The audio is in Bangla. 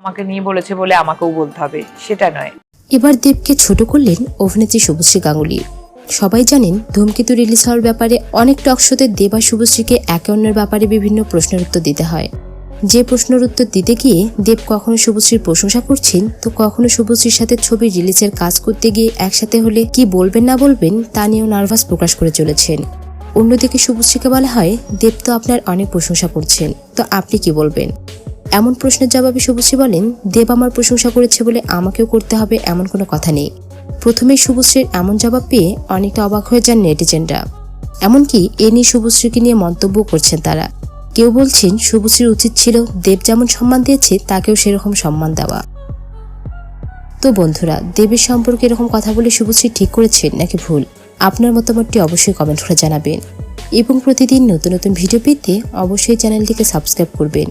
আমাকে নিয়ে বলেছে বলে আমাকেও বলতে হবে, সেটা নয়। এবার দেবকে ছোট করলেন অভিনেত্রী শুভশ্রী গাঙ্গুলি। সবাই জানেন, ধূমকেতু রিলিজ হওয়ার ব্যাপারে অনেক টক শোতে দেব আর শুভশ্রীকে একে অন্যের ব্যাপারে বিভিন্ন প্রশ্নের উত্তর দিতে হয়। যে প্রশ্নের উত্তর দিতে গিয়ে দেব কখনো শুভশ্রীর প্রশংসা করছেন, তো কখনো শুভশ্রীর সাথে ছবি রিলিজের কাজ করতে গিয়ে একসাথে হলে কি বলবেন না বলবেন, তা নিয়েও নার্ভাস প্রকাশ করে চলেছেন। অন্যদিকে শুভশ্রীকে বলা হয়, দেব তো আপনার অনেক প্রশংসা করছেন, তো আপনি কি বলবেন? এমন প্রশ্নের জবাবে শুভশ্রী বলেন, দেব আমার প্রশংসা করেছে বলে আমাকেও করতে হবে এমন কোনো কথা নেই। প্রথমে শুভশ্রীর এমন জবাব পেয়ে অনেকটা অবাক হয়ে যান নেটিজেনরা। এমনকি এ নিয়ে শুভশ্রীকে নিয়ে মন্তব্য করছেন তারা। কেউ বলছেন, শুভশ্রীর উচিত ছিল দেব যেমন সম্মান দিয়েছে, তাকেও সেরকম সম্মান দেওয়া। তো বন্ধুরা, দেবের সম্পর্কে এরকম কথা বলে শুভশ্রী ঠিক করেছেন নাকি ভুল? আপনার মতামতটি অবশ্যই কমেন্ট করে জানাবেন। এবং প্রতিদিন নতুন নতুন ভিডিও পেতে অবশ্যই চ্যানেলটিকে সাবস্ক্রাইব করবেন।